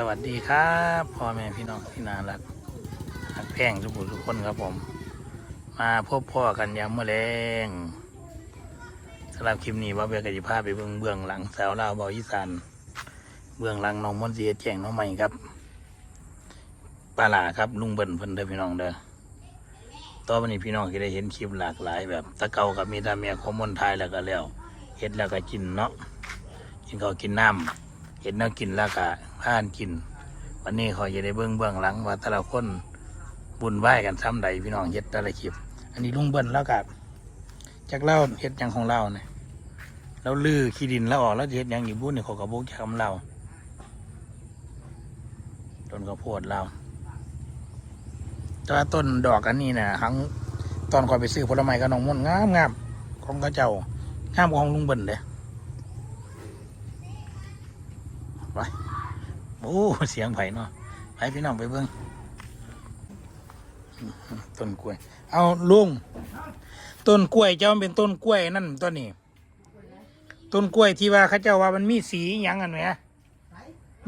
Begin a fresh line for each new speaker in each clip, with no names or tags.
สวัสดีครับพ่อแม่พี่น้องที่นารักหักแพงทุกผู้ทุกคนครับผม มาพบพ่อกันยามเมื่อแรงสำหรับคลิปนี้ว่าเบียกจิภาพไปเบื้องเบื้องหลังสาวลาวเบาอีสานเบื้องหลังน้องมอนเสียแจงน้องใหม่ครับปลาหลาครับลุงเบิ่นเพิ่นเด้อพี่น้องเด้อต่อไปนี้พี่น้องจะได้เห็นคลิปหลากหลายแบบตะเกากับมีตาเมียของมนไทยแล้วก็แล้วเฮ็ดแล้วก็กินเนาะกินข้าวกินน้ำ เห็นนักกินแล้วก็ผ่านกิน วันนี้เขาจะได้เบื้องเบื้องหลัง ว่าแต่ละคนบุญไหว้กันซ้ำใดพี่น้องเฮ็ดแต่ละคลิป อันนี้ลุงเบิ้ลแล้วกับจากเล่าเฮ็ดยังของเราเนี่ยเราลือขี้ดินแล้วออกแล้วเฮ็ดยังอีกบุญนี่เขากระบุกจากคำเราต้นข้าวโพดเราแต่ว่าต้นดอกอันนี้นะครั้งตอนก่อนไปซื้อผลไม้กับน้องม่นงามงามของกระเจ้างามกว่าของลุงเบิ้ลเลย ไปโอ้เสียงไผ่เนาะไปพี่น้องไปเบิ้งต้นกล้วย เอาลุงต้นกล้วยเจ้ามันเป็นต้นกล้วยนั่นต้นนี้ต้นกล้วยที่ว่าเขาเจ้าว่ามันมีสีหยังอันไหม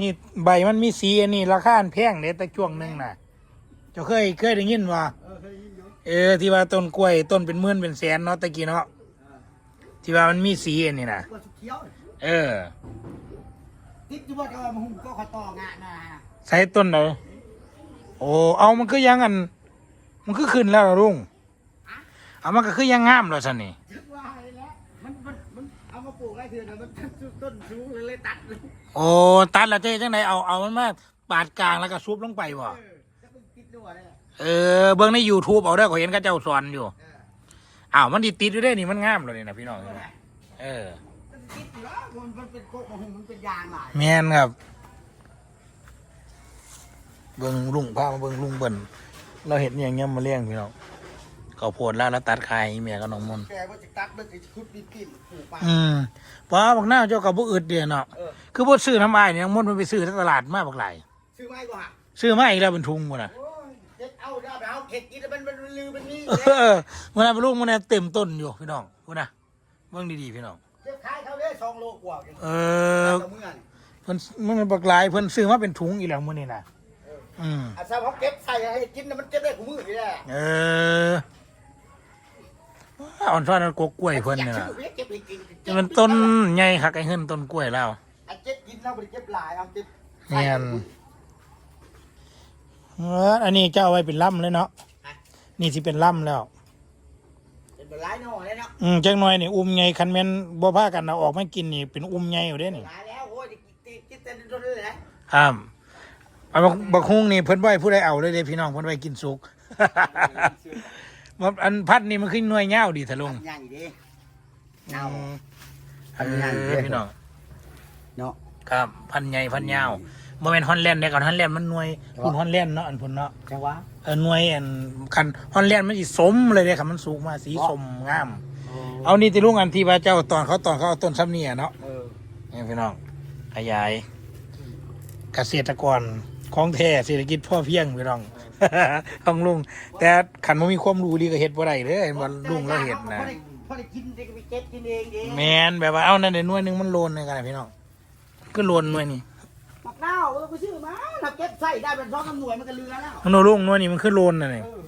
นี่ใบมันมีสีอันนี้ราคาแพงเด้แต่ช่วงหนึ่งน่ะ เจ้าเคยเคยได้ยินว่า
เออ
ที่ว่าต้นกล้วยต้นเป็นหมื่นเป็นแสนเนาะตะกี้เนาะที่ว่ามันมีสีอันนี้น่ะ เออ
ติดอยู่ว่าจะว่ามาหุ่มก็ขอต่องานนะ
ใช้ต้นไหนโอ้เอามันคือยังอัน มันคือขึ้นแล้วเหรอลุงเอามันก็คือยังงามแล้วสันนี่
นึกว่าอะไรแล้วมันมันมันเอามาปลูกได้เถื่อนมันต้นสูงเลยเลยตัดเลย
โอ้ตัดและเจ๊จังไหนเอาเอามันมาปาดกลางแล้วก็ซุบลงไปบ่
เออจะเป็นติดด้วยเนี่ย
เออเบิ่งใน YouTube เอาได้อขอยเห็นเขาเจ้าสอนอยู่
เออ
อ้าวมันดีติดอยู่ได้อนี่มันงามเลยนี่นะพี่น้องเออ
มันติดอยู่แล้วมันมันเป็นโกะมาหุ่มมันเป็นยางหลาย
แม่นครับ เบิ่งลุงพามาเบิ่งลุงเบิ่นเราเห็นอย่างเงี้ยมาเลี้ยงพี่น้องเขาวโพดแล้วแล้วตัดคายให้เมียกับน้องมนต์
แกว่าจะตัดมันจะคุดดินกินปลูกไป
อืมเพราะว่าบักหน้าเจ้ากับบุอึดเดียวเนาะ
เออ
คือบ่ซื้อน้ำอ้ายเนี่ยมดมันไปซื้อที่ตลาดมาบักไหลาย
ซื้อไม้กว่า
ซื้อมาอีกแล้วเป็นทุงหมดน่ะ
โอ้ยเด็ดเอาเอาไปเอาเข็ดกินแล้วมันมันลือมันนี่
เออมันน่ะเป็นลูกมันน่ะเต็มต้นอยู่พี่น้องพูดนะเบิ่งดีๆพี่น้อง
เจ็บ ขายเขาเลยสองโลกว่า
เอ
เอ
อ
อเมื่อน
เพิ่นมันบักหลายเพิ่นซื้อมาเป็นถุงอีแล้วมื้อนี้น่ะอืม
อาซาเขาเก็บใส่ให้กินนะมันเก็บได้กูมือนี่แหละ
เออว้าอ่อนซ้อนกกกล้วยเพิ่นนี่ล่ะ
เก็บไปกิน
จะมันต้นใหญ่คักไอ้เฮินต้นกล้วยแล้ว
อันเจ็บกินแล้วบริเจ็บหลายเอาเจ็บ
แม่นเอออันนี้เจ้าเอาไว้เป็นล่ำเลยเนาะนี่สิเป็นล่ำแล้ว
เป็น หลายหน่อยแล้วเนาะ
อืมจังหน่อยนี่อุ้มใหญ่คันแม่นบ่พากันเอาออกมากินนี่เป็นอุ้มใหญ่อยู่เด้นี่
หลายแล้วโอ้ยกินกินเต็มจนเลย
ค
นะ
รับเอาบักบักฮุ้งนี่เพิ่นบ่ให้ผู้ใดเอาเลยเด้พี่น้องเพิ่นไว้กินสุกว่าอันพัดนี่มันขึ้นหน่วยยาวดีทะลุง
ใหญ่ดิ
อื
เอา
ม
พันใหญ่
เอ
เด้
อ
อ
พี่น้อง
เนาะ
ครับ พันใหญ่พันยาว บ่แม่นฮอนแลนด์เด้ก่อนฮอนแลนด์มันหน่วยคุณฮอนแลนด์เนาะอันพุ่นเนาะ
จังหวะ
เออหน่วยอันคันฮอนแลนด์มันสิสมเลยเด้ครับมันสุกมาสีสมงาม เอานี่ติลุงอันที่ว่าเจ้าตอนเขาตอนเขาเอาต้นซ้ำนี่อะเนาะ
เออ
นี่พี่น้องขยาย เกษตรกรของแท้เศรษฐกิจพ่อเพียงพี่น้องของลุง แต่ขันมันมีความรู้ดีก็เฮ็ดบ่ได้เด้อเห็นว่าลุงเราเฮ็ดนะ
พอได้กินได้ก็ไปเก็บกินเองดิ
แมนแบบว่าเอานั่นได้หน่วยหนึงมันโลนในกันนะพี่น้องก็โลนหน่วยนี่
มักนาวเออไปซื้อมาถ้าเก็บใส่ได้เป็นสองสามหน่วยมันก็เรือแล้ว
มันโนลุงหน่วยนี่มันคือโลนน่ะนี่
เออ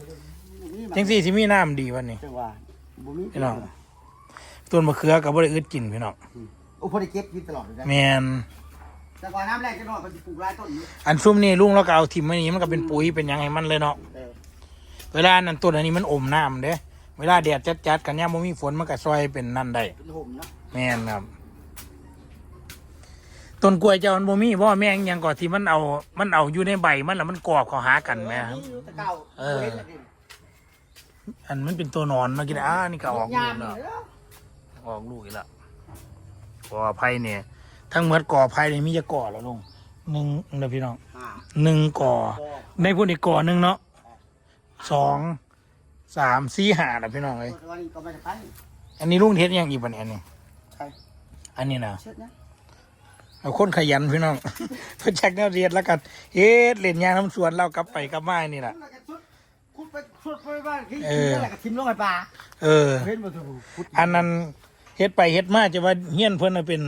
นี่
จังซี่สิมีน้ำดีวันนี้
จังหวะบ่มี
พี่น้องต้นมะเขือก็บ่ได้อึดกินพี่น้อง
โอ้พอได้เก็บกินตลอดเลยนะ
แมน
แต่ก่อนน้ำแรกจะนอนมันจะปลูกหลายต้นอยู่
อันซุ่มนี่ลุงเราก็เอาทิ่มไว้นี่มันก็เป็นปุ๋ยเป็นหยังให้มันเลยเนาะ
เออ
เวลานั้นต้นอันนี้มันอมน้ำเด้เวลาแดดจัดๆกันยามบ่มีฝนมันก็ซอยเป็นนั่นได้
เป็นห่มเนาะ
แม่นครับ ต้นกล้วยเจ้ามันบ่มีเพราะว่าแม่งยังก่อนที่มันเอา มันเอาอยู่ในใบมันแล้วมันกรอบเข้าหากันแม่ครับ
นี่อยู่แต่เก่า
เออ
เห็นแล้วดิ
อันมันเป็นตัวหนอนเนาะกินอ่านี่ก็ออกลู
ยากม
แล้ว
เลยเนาะ
ออกลูกอีกแล้วก่อไผ่เนี่ย ทั้งหมดก่อไผ่เนี่ยมีจะก่อแล้วลุงหนึ่งเดี๋ยวพี่น้อง
อ่า
หนึ่งก่อ
พอ
ในพูดอีกก่อหนึ่งเนาะสองสามสี่ห้าแล้วพี่น้องเลย
วันนี้ก็ไม่ได้ไป
อันนี้ลุงเทสยังอีกปะเนี่ยอันนี้
ใช่
อันนี้นะ
เช็ดนะ
เอาคนขยันพี่น้องเพื่อแจ็คแนวเรียนแล้วกันเฮ็ดเล่นยางน้ำสวนเรากลับไปกลับมานี่แหละ
แล้วก็ชุดคุดไปชุดไปบ้านที่
เออ
นั่นแหละก็ทิมลงไปปลา
เออ
เห็นบ่ถูกคุด
อันนั้นเฮ็ดไปเฮ็ดมาจะว่าเฮี้ยนเพิ่นน่ะเป็น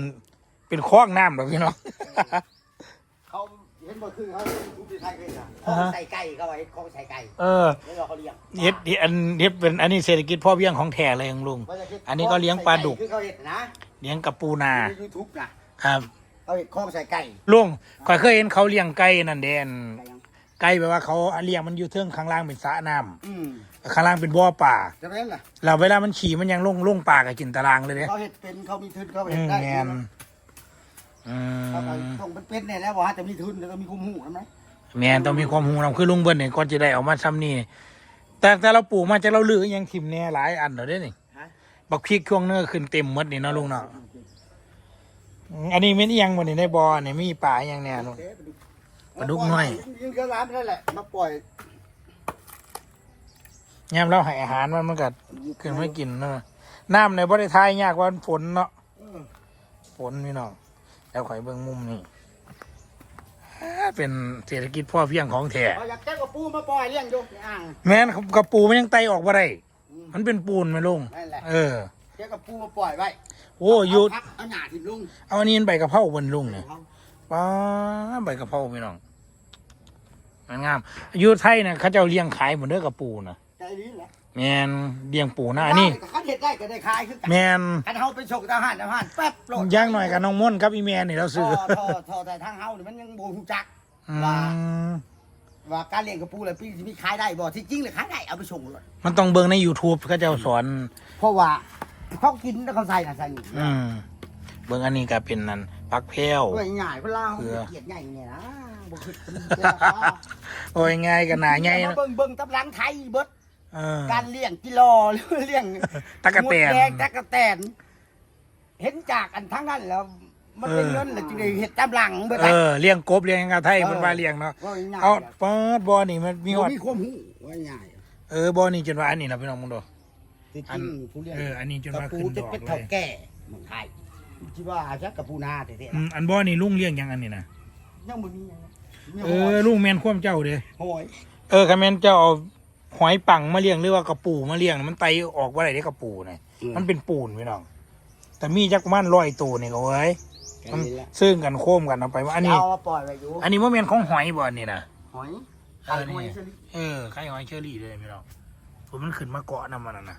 เป็นคลองน้ำหรอกพี่น้อง
เเขา
เห็นบ่คือเขาทุบที่ไทยเลยอะ
คลองใส่ไก่เขาไว้คลองใส่ไก่
เออ
แล้วเราเขาเลี้ยง
เฮ็ดเฮ็ดอันเฮ็ดเป็นอันนี้เศรษฐกิจพ่อเพียงของแท้เลยของลุง
ว่าจะคิด
อันนี้ก็เลี้ยงปลาดุก
คือเขาเห็ดนะ
เลี้ยงกับปูนา
ในยูทูบนะครับ เขาเห็ดคลองใส่ไก่
ลุงข่อยเคยเห็นเขาเลี้ยงไก่นั่นเด่น
ไก่ยัง
ไก่แบบว่าเขาเลี้ยงมันอยู่เทิงข้างล่างเป็นสระน้ำ
อืม
ข้างล่างเป็นบ่อป่า
จะเป็นล่ะ
แล้วเวลามันขี่มันยังลงลงป่าก็กินตารางเลยเด้
เขาเห็ดเป็นเขามีทุนเขา
อื
เห็ด
ม
ได้
แมนอื
เขาก็
ม
ต้องเป็นเป็นเนี่ยแล้วบอกว่าจะมีทุนแล้วก็มีคุ้มหูใช่ไหม
แมนต้องมีความหูนำคือลุงเบิ้ลเนี่ยก่อนจะได้เออกมาซ้ำนี่แต่แต่เราปลูกมาจะเราลือยังทิมเนี่ยหลายอันเดี๋ยวนี้นี่
ฮะ
บักพริกช่วงเนื้อขึ้นเต็มหมดนี่เนาะลุงเนาะ อืมอันนี้ไม่นอิหยังบนนี่ในบ่อเนี่ยมีปลาอหยังเนี่ยลุงปลาดุกน้อย
ยิงกระร้านไปนั่นแหละ มาปล่อย
ยามเราให้อาหารมันมันก็ขึ้นไม่กินเนาะน้ำในบ่ได้ทายยากกว่าฝนเนาะ
เออ
ฝนพี่น้องแล้วข่อยเบิ่งมุมนี่อ่าเป็นเศรษฐกิจพ่อเพียงของแท้
เอาอยากแจ้งกับปูมาปล่อยเลี้ยงอยู่ในอ่าง
แม่นกระปูมันยังไตออกบ่ได้มันเป็นปูนไหมลุง
นั่นแหละ
เออ
แจ้งกับปูมาปล่อยไว้
โอ้อยู
เอาพักเอาหนาทิมลุง
เอาอันนี้มันใบกะเพราบนลุงเนี่ย
เอา
ป้าใบกะเพราพี่น้องมันงามอยู่ไทยเนี่ยเขาเจ้าเลี้ยงขายเหมือนเด้อกระปูนะ
ใจนี้แหละ
แมนเลี้ยงปูนะอันนี้
คันเห็ดได้ก็ได้ขายคือกัน
แมน
คันเฮาไปส่งทหารทหารแป๊บโหลด
ย่างหน่อยกับน้องม่อนครับอีแมนนี่เรา
ท
ซื้อ
อทอทอแต่ทางเฮานี่มันยังบ่ฮู้จัก
อื
ว่า
ม
ว่าการเลี้ยงกระปูแล้วพี่สิมีขายได้บ่ที่จริงเลยขายได้เอาไปส่งเลย
มันต้องเบิ่งใน YouTube เขาเจ้าสอน
เพราะว่า เขากินแล้วเขาใส่น่ะใส่นี่
อืมเบิ่งอันนี้ก็เป็นนั่นปักแพ้ว
ด้วยง่ายเวลา
เกลือ
เกลียดง่ายเนี่ยนะบ่คิดเป็น
โอ้ยง่ายกันหนาง่าย
มา
นะ
เบิ่งเบิ่งตำรังไทยเบิด
เออ
การเลี้ยงกิโลหรือเลี้ยง
ตั๊กแตน
มดแดงตักกะแตน เห็นจากอันทั้งนั้นแล้ว มันเป็น
เออ
เงินแล้วจึงได้เฮ็ดตำรังเบิด
เออเลี้ยงกบเลี้ยงกระไทยเป็นว่าเลี้ยงเนาะ
ว่าง่าย
เอา
ๆ
เปิดบ่อนี่มันมี
มี
หอด
มีความหูว่าง่าย
เออบ่อนี่จนว่าอันนี้นะพี่น้องมึงดู
ที่จ
อั
ริ
น
งผู้เลี้ยง
เออ อันนี้จน
กระ
ว่า
ปู
ขึ้นด
จะ
อก
เป็น
เล
เท่ายแก่เมืองไทยคิดว่าจักกระปูนาแท้ๆ
อื
นะ
มอันบ่อนี่ลุงเลี้ยงยังอันนี้นะ
ยังบ่มีหยังมี
เอ
หอ
อยลุงแมนความเจ้าเด้
หอย
เออคันแมนเจ้าเอาหอยปังมาเลี้ยงหรือว่ากระปูมาเลี้ยงมันไตออกว่าไรได้กระปูเนี่ยมันเป็นปูนพี่น้องแต่มีจักประมาณร้อยตัวนี่ก็เว้ยมันซึ่งกันโค้มกันเอาไปว่าอันนี้
เอามาปล่อยไว้อยู่
อันนี้ว่าแมนของหอยบ่อนนี่นะ
หอย
เออ
ไข่หอย
นี่
สลิด
เออไข่หอยเชอรี่เลยพี่น้องผมมันขึ้นมาเกาะน้ำมันน่ะนะ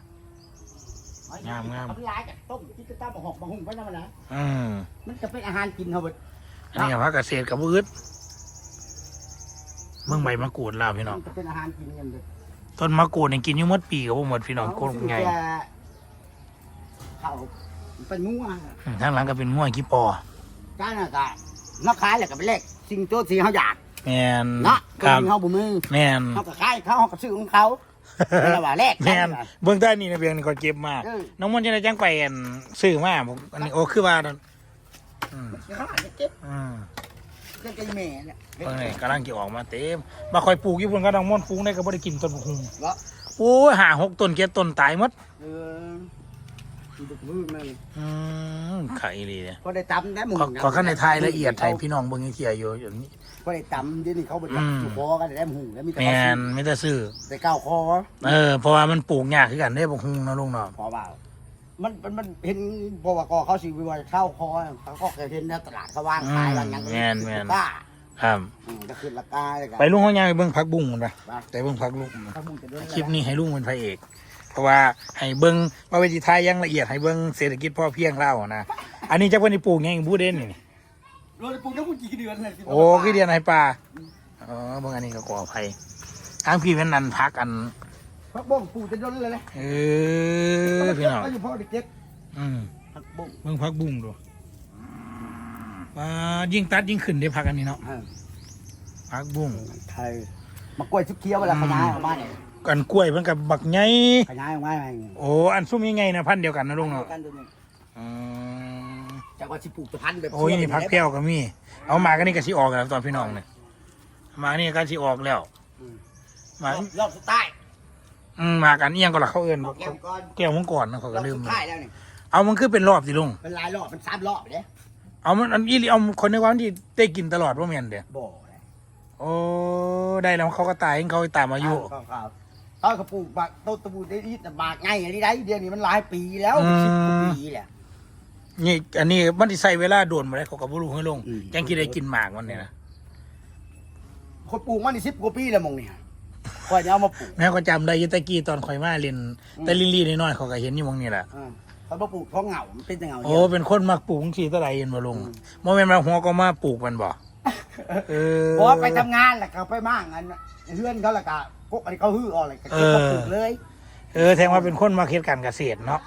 หอย
งามงาม
ทำลายกับต้มที่จะตั้มมาหอกมาหุ่งไว้นั่นมันนะ
อืม
มันจะเป็นอาหารกินเขาเบิด
อันนี้กับพักเกษตรกับพืชเมืองใบมะกรูดลาวพี่น้อง
มันจะเป็นอาหารกินกันเบิด
ต้นมะกรูดนี่กินอยู่หมดปีกับพวกหมดพี่น้องโคตรใหญ่
เขาเป็นงัว
อืมทางหลังก็เป็นง่วยขี้ปอ
จ้าน่ะก็นักขายแหละก็เป็นเลขสิ่งตัวสิ่งเขาอยาก
แมน
เนาะ
ครับ
สิ่งเขาบุมือ
แมน
เขาก็ขายเขาเขาก็ซื้อของเขา เป็นระหว่างแรก
แมนเบื้องใต้นี่นะเบียงนี่ก็เจ็บมาก
เออ
น้องมนต์จะได้จังไปอันซื้อมาผมอันนี้โอ้คือว่านั่นอืม
เขาอาจจะเก็บ
อืม
เก็บใจแม่เนี่ย
เบิ่งนี่กำลังจะออกมาเต็มมาคอยปลูกอยู่บนกระดังม่อนปลูกได้ก็บ่ได้กินต้นบุกหุง
วะ
โอ้ยหาหกต้นเก็ดต้นตายหมด
เออมันจะมืดเลย
อืมไข่เลยเนี่ย
พอได้ตำได้หมู
ขอขอขั้นในทายละเอียดไทยพี่น้องเบิ่งให้เทียอยู่อย่างนี้
พอได้ตำเดี๋ยวนี้เขาไป
อืม
จุคอกันได้หมูแล้วมีแต่
แม
เขาซื้
น
อ
ไม่ได้ซื้อ
แต่ก้าวคอ
เออเพราะว่ามันปลูกยากคือกันได้บุกหุงเนาะลุงเนาะ
พอเปล่ามันมันมันเห็นบวกอเขาสิวิวาเข้าคอเขาก็เคยเห็นในตลาดเขาว่างขายวันยัง
แม่นแม่น
ก้า
ครับ
อืมจะขึ้นราคาเลยกัน
ไปลุงเขาย่างไปเบิ่งพักบุ้งกันไป
ไป
แต่เบิ่งพักลุง
ข้าวมุงจะโดน
คลิปนี้ให้ลุงเป็นพระเอก เพราะว่าให้เบิ้งว่าวิธีทายอยังละเอียดให้เบิ้งเศรษฐกิจพ่อเพียงเล่านะ อันนี้จะเป็นปลูกยังบูเด่นนี่
โดนปลูกแล้วกูกี่เดือนเลย
โอ้กี่เดือนให้ปลาอ๋อเบิ้งอันนี้ก็ขออภัยทางพี่เป็นนันพักอัน
พักบ้งปลูกจะโดนเลยเลย
เออพี่น้อง
ก็อยู่พ่อเด็ก
อืม
ๆพักบ้ง
เบิ้งพักบุ้งดูว่ายิ่งตัดยิ่งขึ้นได้พักอันนี้เนาะ
เออ
พักบุ้ง
ไทยมากล้วยชุบเคี้ยวเวลาขยายออกมาเนี่ย
กันกล้วยมันกับบักไง
ขยายออกมาไง
โอ้อันซุ่มยังไงนะพันธุ์เดียวกันนะลุงเนาะ
กันตัวนี้
อืม
จากว่าสิปลูกจะพันธุ์แบบ
โอ้ยนี่พักแก้วก็มี เอามากันนี่ก็สิออกแล้วตอนพี่น้องเนี่ยมานี่ก็สิออกแล้วมาร
อบรอบสุดท้าย
อืมมากันเอียงก็ละเขาเอื่น
แก้วก่อน
แก้วมังก่อนนะเขา
ร
ก็
อบ
ลืม
สุดท้ายแล้วนี่
เอามันคือเป็นรอบสิลุง
เป็นหลายรอบเป็นสามรอบเลย
เอามันอันอีหลีเอาคนในวันที่ได้กินตลอดว่าแม่นเด้อ
บ่เลย
โอ้ได้แล้วเขาก็ตายให้เขาตามอายุ
ครับครับเขาก็ปลูกบากต้นตะบูได้ดีแต่บากไงอันนี้ได้เดือนนี้มันหลายปีแล้วเป็นสิบกว่าปีแหละ
นี่อันนี้มันสิใส่เวลาโดนมาได้เขาก็บ่รู้ให้ลง
อืม
ยังคิดได้กินหมากมันเนี่ยนะ
คนปลูกมานี่10กว่าปีแล้วมองเนี่ยคอยเนี่ยเอามาปลูก
แม่ก็จำได้อยุตะกี้ตอนข่อยมาเรียนแต่ลิลลี่น้อยๆเขาก็เห็นอยู่หมองนี่แหละ
อ่าเขามาปลูกเพราะเหงามันเป็นแต่เหงา
โอ้เป็นคนมักปลูกสีตะไดเย็นบ่ลุงโมเมนต์มาหัวก็มาปลูกมันบ่เออ
เพราะว่าไปทำงานแหละเขาไปมั่งอันเพื่อนเขาแหละก็กกอันนี้เขาฮือออกเลยก็เก็บมาปลูกเลย
เออแทงว่าเป็นคนมาเฮ็ดการเกษตรเนาะ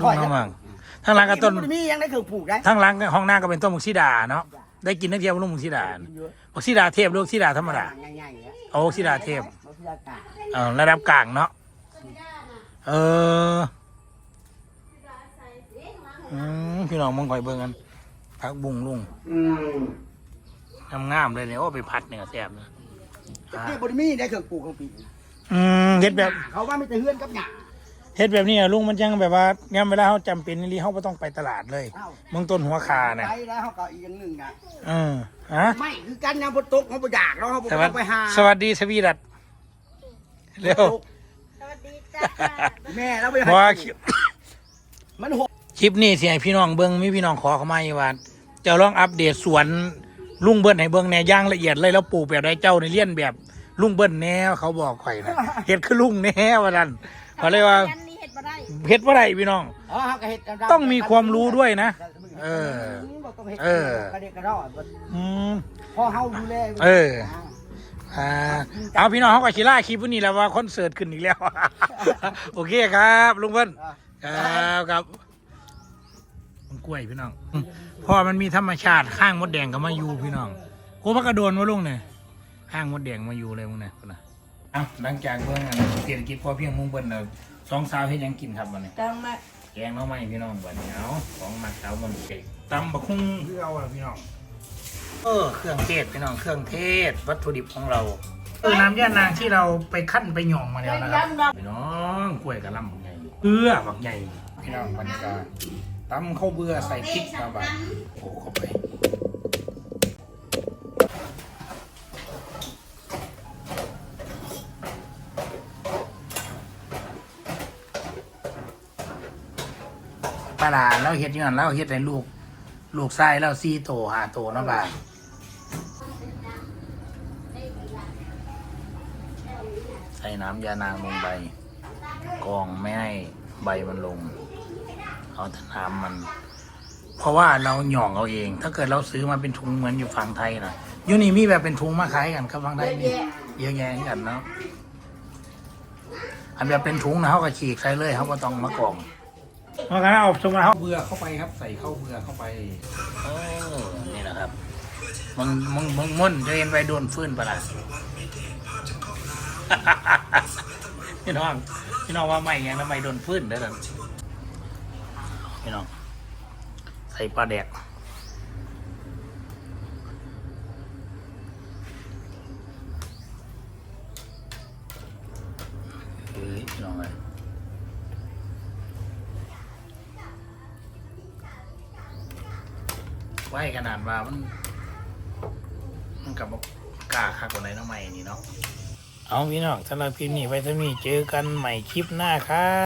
ไม่ได้
ลุ
คอย
ง
นะ
มั่งทางหลังก็ต้น
มียังได้เครื่องปลูกได้
ทางหลังห้องหน้าก็เป็นต้นมุกซีดาเนาะได้กินนักเที่ยวลุงมุกซีดามุกซีดาเทพหรือมุกซีดาธรรมดา
ง่ายๆเนี่ย
โอ้มุกซีดาเทพ
มุกซีดากา
เออระดับกลางเนาะเอออืมพี่น้องมึงคอยเบิ่งกันพักบุงลุง
อืม
งามๆเลยเนี่ยโอ้ไปพัดเนี่ยแซ่บนะอ่า
ที่บริมีได้เครื่องปลูกเครื่องปีก
อืมเฮ็ดแบบ
เขาว่าไม่แต่เฮือนกับหยา
เฮ็ดแบบนี้อะลุงมันจังแบบว่ายามเวลาเขาจำเป็นนี่เขาไม่ต้องไปตลาดเลย
เอ้า
มึงต้นหัวคาเนี่ย
ไปแล้วเขาก็อีกอย่างหนึ่งนะ
เออฮะ
ไม่คือกันนะบนตกเขาบ่อยากแล้วเขาบ่
สวัส
ต้องไปหา
สวัสดีสวีดัตเร็ว
สวัสดีจ้า
แม่แล้วไป
เพราะว่าคลิป
มันหก
คลิปนี้สิให้พี่น้องเบิ้งมีพี่น้องขอเข้ามาอยู่ว่าเจ้าลองอัปเดตสวนลุงเบิ้ลให้เบิ้งแหน่อย่างละเอียดเลยแล้วปลูกแบบใดเจ้าในเลี้ยนแบบลุงเบิ้ลแน่เขาบอกข่อยนะเฮ็ดคือลุงแน่ว่านั่น เขาเลยว่า
ยันนี้เห็ดมาได้
เฮ็ดว่าไรพี่น้อง
อ๋อเขาก็เฮ็ดดำๆ
ต้องมีความรู้ด้วยนะเออ
บ่ต้องฮ็ด
เออ
กระเดกกระดอด
อืม
พอเฮาดูแล
เออ อ่าเอาพี่น้องเขาก็ชิล่าคลิปวันนี้แล้วว่าคอนเสิร์ตขึ้นอีกแล้ว โอเคครับลุงเบิ้ลครับครับมันกล้วยพี่น้องอืมพอมันมีธรรมชาติข้างมดแดงก็มาอยู่พี่น้องโคพักกระโดนมาลุงเนี่ยข้างมดแดงมาอยู่เลยมึงเนี่ยคนน่ะ อะหลังจากเบิ่งอันเศรษฐกิจพอเพียงมุงเบิ้ลเราสองสาวเฮ็ดหยังกินครับวันนี้
จังมา
แกงหน้อไม้พี่น้องบัดนี้เอาของหมักเตามันเก่งตำบักหุ่งคือเอาล่ะพี่น้อง เออเครื่องเทศพี่น้องเครื่องเทศ วัตถุดิบของเราเออน้ำย่านางที่เราไปขั้นไปหย่องมาแล้วนะครับพี่น้องกล้วยกระหลำบักใหญ่เบื่อบักใหญ่พี่น้องบรรยากาศตำข้าวเบื่อใส่พริกมาบัดโอ้เข้าไป ปลาหลาเราเฮ็ดอยังนั้นเราเฮ็ดให้ลูก ลูกไส้เราซีโตหาโตเนาะบ่าใส่น้ำยานางลงไปกองไม่ให้ใบมันลง เอาแต่น้ำมัน เพราะว่าเราหย่องเอาเอง ถ้าเกิดเราซื้อมาเป็นถุงเหมือนอยู่ฝั่งไทยนะยูนี่มีแบบเป็นถุงมาขายกันครับฝั่งไทยมีเยอะแยะกันเนาะอันแบบเป็นถุงนะเขาก็ฉีกใส่เลยเขาก็ต้องมากรอง เพราะงั้นเอาสมมติเขาเบื่อเข้าไปครับ ใส่ข้าวเบื่อเข้าไปเออนี่นะครับมึงมึงมึงมุ่นจะเห็นไปโดนฟื้นปะล่ะพี่น้องพี่น้องว่าไม่ยังทำไมโดนฟื้นได้อล่ะพี่น้องใส่ปลาแดกเฮ้ยพี่น้องเลย ไหวขนาดว่ามัน มันกับกกล้าคักกว่าไหนน้องใหม่นี่เนาะเอาพี่น้องสำหรับคลิปนี้ไว้ถ้ามีเจอกันใหม่คลิปหน้าครับ